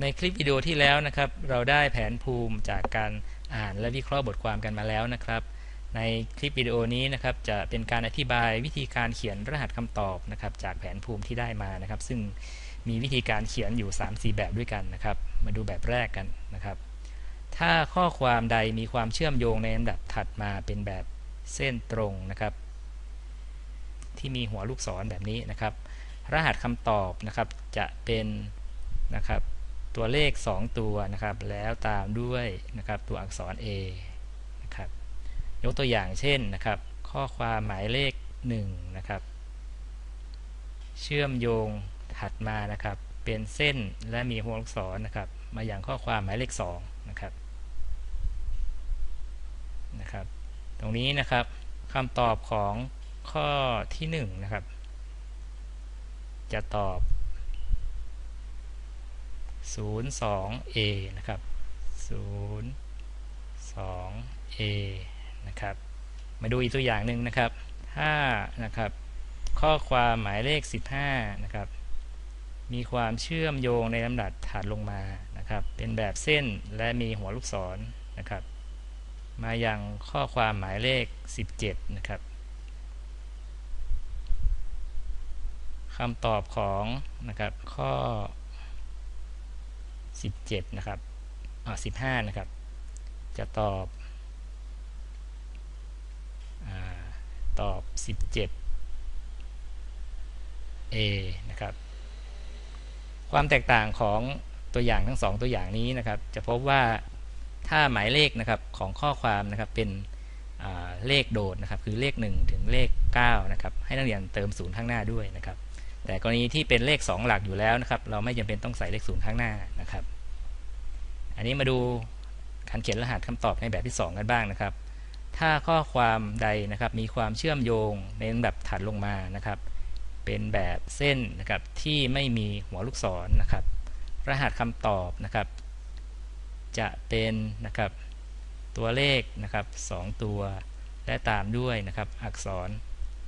ในคลิปวิดีโอที่แล้วนะครับ เราได้แผนภูมิจากการอ่านและวิเคราะห์บทความกันมาแล้วนะครับ ในคลิปวิดีโอนี้นะครับจะเป็นการอธิบายวิธีการเขียนรหัสคำตอบนะครับ จากแผนภูมิที่ได้มานะครับ ซึ่งมีวิธีการเขียนอยู่ 3-4 แบบด้วยกันนะครับ มาดูแบบแรกกันนะครับ ถ้าข้อความใดมีความเชื่อมโยงในลำดับถัดมาเป็นแบบเส้นตรงนะครับ ที่มีหัวลูกศรแบบนี้นะครับ รหัสคำตอบนะครับจะเป็นนะครับ ตัวเลข 2 ตัวนะครับ แล้วตามด้วยนะครับตัวอักษร A นะครับ ยกตัวอย่างเช่นนะครับ ข้อความหมายเลข1นะครับ เชื่อมโยงถัดมานะครับ เป็นเส้นและมีหัวลูกศรนะครับ มาอย่างข้อความหมายเลข2นะครับนะครับ ตรงนี้นะครับคำตอบของข้อที่1นะครับ จะตอบ 02A นะครับ 02A นะครับ มาดูอีกตัวอย่างหนึ่งนะครับถ้านะครับ ข้อความหมายเลข 15 นะครับ มีความเชื่อมโยงในลำดับถัดลงมานะครับ เป็นแบบเส้นและมีหัวลูกศรนะครับ มายังข้อความหมายเลข 17 นะครับคำตอบของนะครับข้อ 17 นะครับอ่า15 นะครับ จะตอบอตอบ 17 A นะครับ ความแตกต่างของตัวอย่างทั้ง 2 ตัวอย่างนี้นะครับ จะพบว่าถ้าหมายเลขนะครับของข้อความนะครับเป็นเลขโดดนะครับ คือเลข 1 ถึงเลข 9 นะครับ ให้นักเรียนเติมศูนย์ข้างหน้าด้วยนะครับ แต่กรณีที่เป็นเลข 2 หลักอยู่แล้วนะครับ เราไม่จำเป็นต้องใส่เลขศูนย์ข้างหน้านะครับ อันนี้มาดูการเขียนรหัสคำตอบในแบบที่ 2 กันบ้างนะครับ ถ้าข้อความใดนะครับมีความเชื่อมโยงในลำดับถัดลงมานะครับ เป็นแบบเส้นนะครับที่ไม่มีหัวลูกศรนะครับ รหัสคำตอบนะครับ จะเป็นนะครับตัวเลขนะครับ 2 ตัว และตามด้วยนะครับ อักษร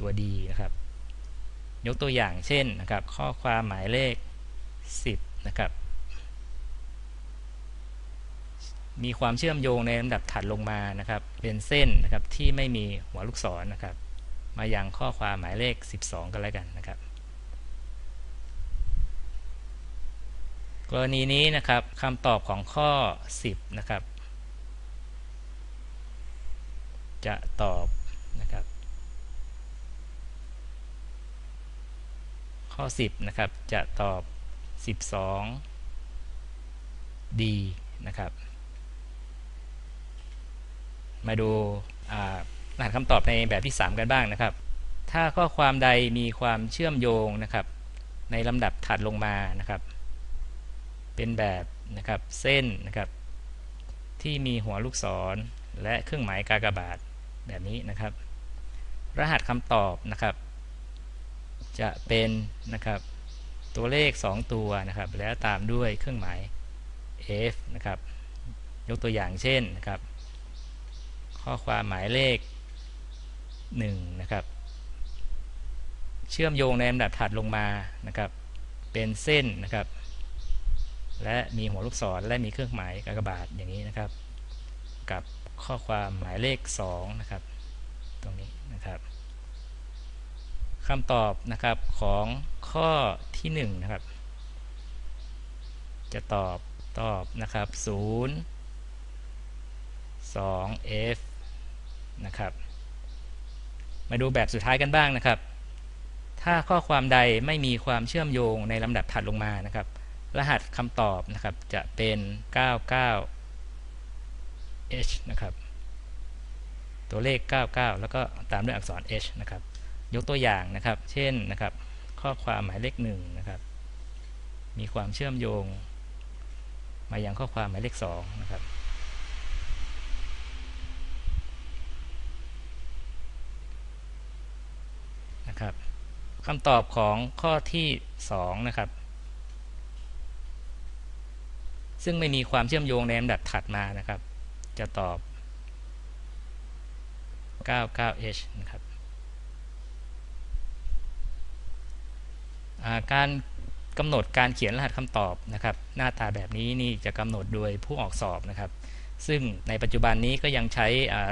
ตัวดีนะครับ ยกตัวอย่างเช่นนะครับ ข้อความหมายเลข 10 นะครับ มีความเชื่อมโยงในลำดับถัดลงมานะครับ เป็นเส้นนะครับที่ไม่มีหัวลูกศรนะครับ มายังข้อความหมายเลข 12 กันแล้วกันนะครับ กรณีนี้นะครับคำตอบของข้อ 10 นะครับ จะตอบนะครับ ข้อ 10 นะครับ จะตอบ 12 D นะครับ มาดูรหัสคำตอบในแบบที่ 3 กันบ้างนะครับ ถ้าข้อความใดมีความเชื่อมโยงนะครับ ในลำดับถัดลงมานะครับ เป็นแบบนะครับเส้นนะครับ ที่มีหัวลูกศรและเครื่องหมายกากบาทแบบนี้นะครับ รหัสคำตอบนะครับ จะเป็นนะครับตัวเลข 2 ตัวนะครับ แล้วตามด้วยเครื่องหมาย f นะครับ ยกตัวอย่างเช่นนะครับ ข้อความหมายเลข 1 นะครับ เชื่อมโยงในลำดับถัดลงมานะครับ เป็นเส้นนะครับ และมีหัวลูกศรและมีเครื่องหมายกากบาทอย่างนี้นะครับ กับข้อความหมายเลข 2 นะครับ ตรงนี้นะครับ คำตอบนะครับของข้อที่1นะครับ จะตอบตอบนะครับ 0 2 f นะครับ มาดูแบบสุดท้ายกันบ้างนะครับ ถ้าข้อความใดไม่มีความเชื่อมโยงในลำดับถัดลงมานะครับ รหัสคำตอบนะครับจะเป็น 99h นะครับ ตัวเลข 99 แล้วก็ตามด้วยอักษร h นะครับ ยกตัวอย่างนะครับ เช่นนะครับ ข้อความหมายเลข1นะครับ มีความเชื่อมโยง มายังข้อความหมายเลข2นะครับนะครับคำตอบของข้อที่2นะครับ ซึ่งไม่มีความเชื่อมโยงในลำดับถัดมานะครับ จะตอบ 99h นะครับ การกำหนดการเขียนรหัสคำตอบนะครับ หน้าตาแบบนี้นี่จะกำหนดโดยผู้ออกสอบนะครับ ซึ่งในปัจจุบันนี้ก็ยังใช้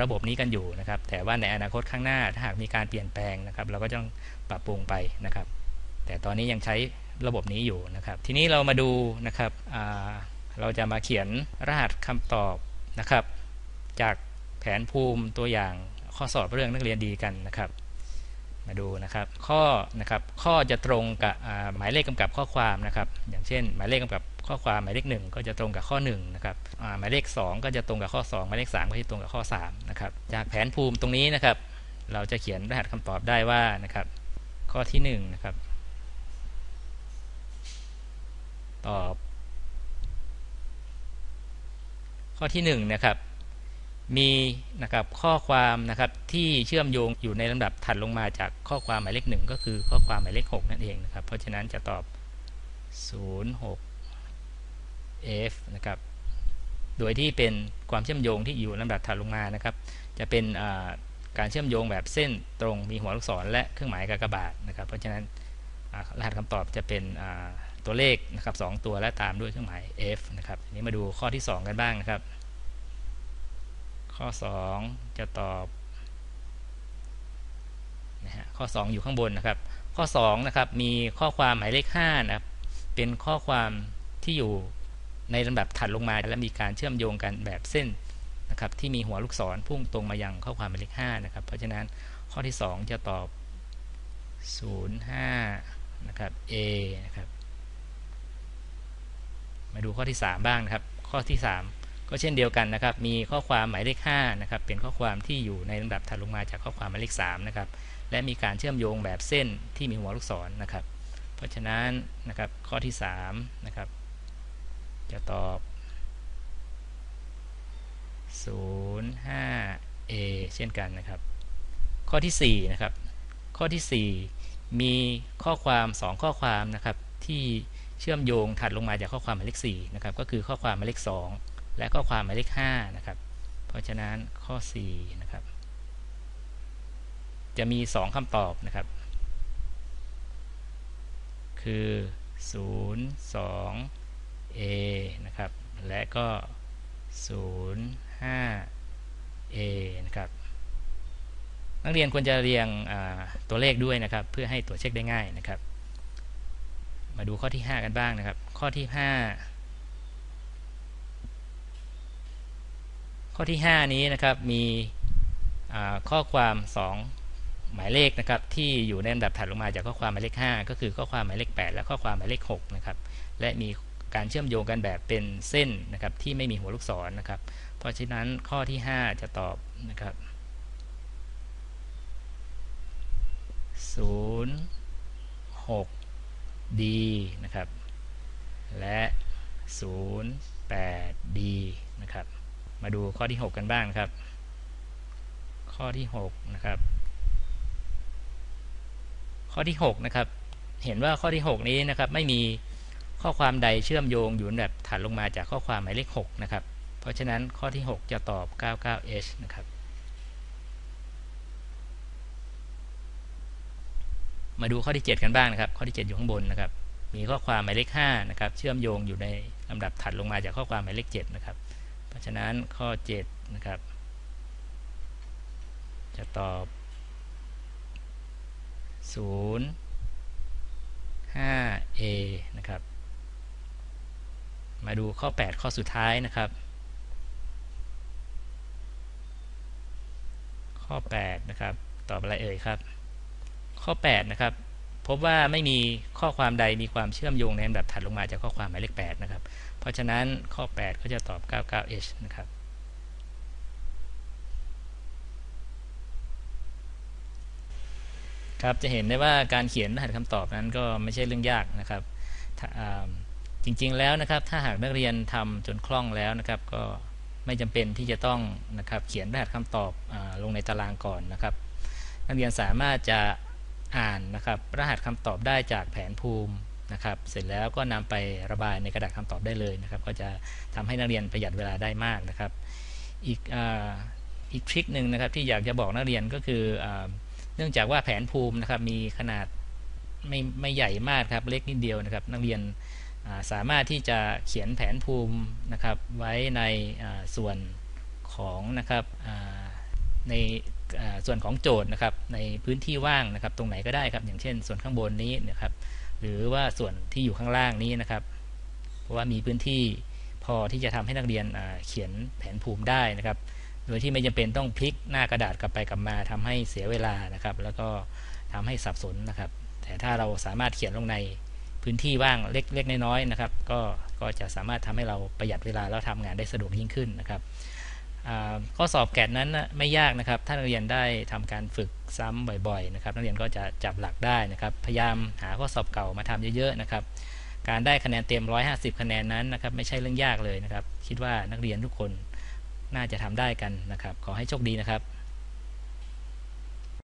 ระบบนี้กันอยู่นะครับ แต่ว่าในอนาคตข้างหน้าถ้าหากมีการเปลี่ยนแปลงนะครับ เราก็ต้องปรับปรุงไปนะครับ แต่ตอนนี้ยังใช้ระบบนี้อยู่นะครับ ทีนี้เรามาดูนะครับเราจะมาเขียนรหัสคำตอบนะครับ จากแผนภูมิตัวอย่างข้อสอบเรื่องนักเรียนดีกันนะครับ มาดูนะครับ ข้อนะครับข้อจะตรงกับหมายเลขกำกับข้อความนะครับ อย่างเช่น หมายเลขกำกับข้อความหมายเลข 1 ก็จะตรงกับข้อ1นะครับหมายเลข 2 ก็จะตรงกับข้อ 2 หมายเลข 3 ก็จะตรงกับข้อ3นะครับจากแผนภูมิตรงนี้นะครับ เราจะเขียนรหัสคำตอบได้ว่านะครับ ข้อที่1นะครับตอบ ข้อที่1นะครับ มีนะครับข้อความนะครับที่เชื่อมโยงอยู่ในลำดับถัดลงมาจากข้อความหมายเลข1ก็คือข้อความหมายเลข 6 นั่นเองนะครับ เพราะฉะนั้นจะตอบ 06 f นะครับโดยที่เป็นความเชื่อมโยงที่อยู่ลำดับถัดลงมานะครับ จะเป็นการเชื่อมโยงแบบเส้นตรงมีหัวลูกศรและเครื่องหมายกากบาทนะครับ เพราะฉะนั้นรหัสคำตอบจะเป็นตัวเลขนะครับ2ตัวและตามด้วยเครื่องหมาย f นะครับนี้มาดูข้อที่ 2 กันบ้างนะครับ ข้อ 2 จะตอบนะฮะข้อ 2 อยู่ข้างบนนะครับ ข้อ2นะครับมีข้อความหมายเลข5นะครับเป็นข้อความที่อยู่ในลำดับถัดลงมาและมีการเชื่อมโยงกันแบบเส้นนะครับที่มีหัวลูกศรพุ่งตรงมายังข้อความหมายเลข5นะครับ เพราะฉะนั้นข้อที่ 2 จะตอบ 05 นะครับ A นะครับ มาดูข้อที่ 3 บ้างนะครับ ข้อที่ 3 ก็เช่นเดียวกันนะครับ มีข้อความหมายเลข5นะครับ เป็นข้อความที่อยู่ในลำดับถัดลงมาจากข้อความหมายเลข3นะครับ และมีการเชื่อมโยงแบบเส้นที่มีหัวลูกศรนะครับ เพราะฉะนั้นนะครับ ข้อที่3นะครับ จะตอบ 05A เช่นกันนะครับ ข้อที่4นะครับ ข้อที่ 4 มีข้อความ 2 ข้อความนะครับ ที่เชื่อมโยงถัดลงมาจากข้อความหมายเลข4นะครับ ก็คือข้อความหมายเลข2 และข้อความหมายเลข5นะครับ เพราะฉะนั้นข้อ 4 นะครับ จะมี 2คำตอบนะครับ คือ 0 2 a นะครับ และก็ 0 5 a นะครับ นักเรียนควรจะเรียงตัวเลขด้วยนะครับ เพื่อให้ตรวจเช็คได้ง่ายนะครับ มาดูข้อที่ 5 กันบ้างนะครับ ข้อที่ 5 ข้อที่ 5 นี้นะครับมีข้อความ 2 หมายเลขนะครับที่อยู่ในลำดับถัดลงมาจากข้อความหมายเลข 5 ก็คือข้อความหมายเลข 8 และข้อความหมายเลข6นะครับและมีการเชื่อมโยงกันแบบเป็นเส้นนะครับที่ไม่มีหัวลูกศรนนะครับ เพราะฉะนั้นข้อที่ 5 จะตอบนะครับ0 6 D นะครับและ 08D นะครับ มาดูข้อที่ 6 กันบ้างครับ ข้อที่ 6 นะครับ ข้อที่ 6 นะครับ เห็นว่าข้อที่ 6 นี้นะครับ ไม่มีข้อความใดเชื่อมโยงอยู่แบบถัดลงมาจากข้อความหมายเลข 6 นะครับ เพราะฉะนั้นข้อที่ 6 จะตอบ 99H นะครับ มาดูข้อที่ 7 กันบ้างนะครับ ข้อที่ 7 อยู่ข้างบนนะครับ มีข้อความหมายเลข 5 นะครับ เชื่อมโยงอยู่ในลำดับถัดลงมาจากข้อความหมายเลข 7 นะครับ เพราะฉะนั้นข้อ 7 นะครับ จะตอบ 0 5 a นะครับ มาดูข้อ 8 ข้อสุดท้ายนะครับ ข้อ 8 นะครับ ตอบอะไรเอ่ยครับ ข้อ 8 นะครับ พบว่าไม่มีข้อความใดมีความเชื่อมโยงในลำดับถัดลงมาจากข้อความหมายเลข8นะครับ เพราะฉะนั้นข้อ 8 ก็จะตอบ 99h นะครับ ครับจะเห็นได้ว่าการเขียนรหัสคำตอบนั้นก็ไม่ใช่เรื่องยากนะครับจริงๆแล้วนะครับถ้าหากนักเรียนทำจนคล่องแล้วนะครับ ก็ไม่จำเป็นที่จะต้องนะครับเขียนรหัสคำตอบอลงในตารางก่อนนะครับ นักเรียนสามารถจะ อ่านนะครับ รหัสคำตอบได้จากแผนภูมินะครับ เสร็จแล้วก็นำไประบายในกระดาษคำตอบได้เลยนะครับ ก็จะทำให้นักเรียนประหยัดเวลาได้มากนะครับ อีกอีกทริคหนึ่งนะครับที่อยากจะบอกนักเรียนก็คืออเนื่องจากว่าแผนภูมินะครับมีขนาดไม่ไม่ใหญ่มากครับเล็กนิดเดียวนะครับ นักเรียนสามารถที่จะเขียนแผนภูมินะครับไว้ในส่วนของนะครับใน ส่วนของโจทย์นะครับในพื้นที่ว่างนะครับ ตรงไหนก็ได้ครับ อย่างเช่น ส่วนข้างบนนี้นะครับ หรือว่าส่วนที่อยู่ข้างล่างนี้นะครับ เพราะว่ามีพื้นที่พอที่จะทำให้นักเรียนเขียนแผนภูมิได้นะครับ โดยที่ไม่จำเป็นต้องพลิกหน้ากระดาษกลับไปกลับมาทำให้เสียเวลานะครับ แล้วก็ทำให้สับสนนะครับ แต่ถ้าเราสามารถเขียนลงในพื้นที่ว่างเล็กๆน้อยๆนะครับ ก็ก็จะสามารถทำให้เราประหยัดเวลาแล้วทำงานได้สะดวกยิ่งขึ้นนะครับ ข้อสอบแกดนั้นไม่ยากนะครับ ถ้านักเรียนได้ทำการฝึกซ้ำบ่อยๆนะครับ นักเรียนก็จะจับหลักได้นะครับ พยายามหาข้อสอบเก่ามาทำเยอะๆนะครับ การได้คะแนนเต็ม 150 คะแนนนั้นนะครับ ไม่ใช่เรื่องยากเลยนะครับ คิดว่านักเรียนทุกคนน่าจะทำได้กันนะครับ ขอให้โชคดีนะครับ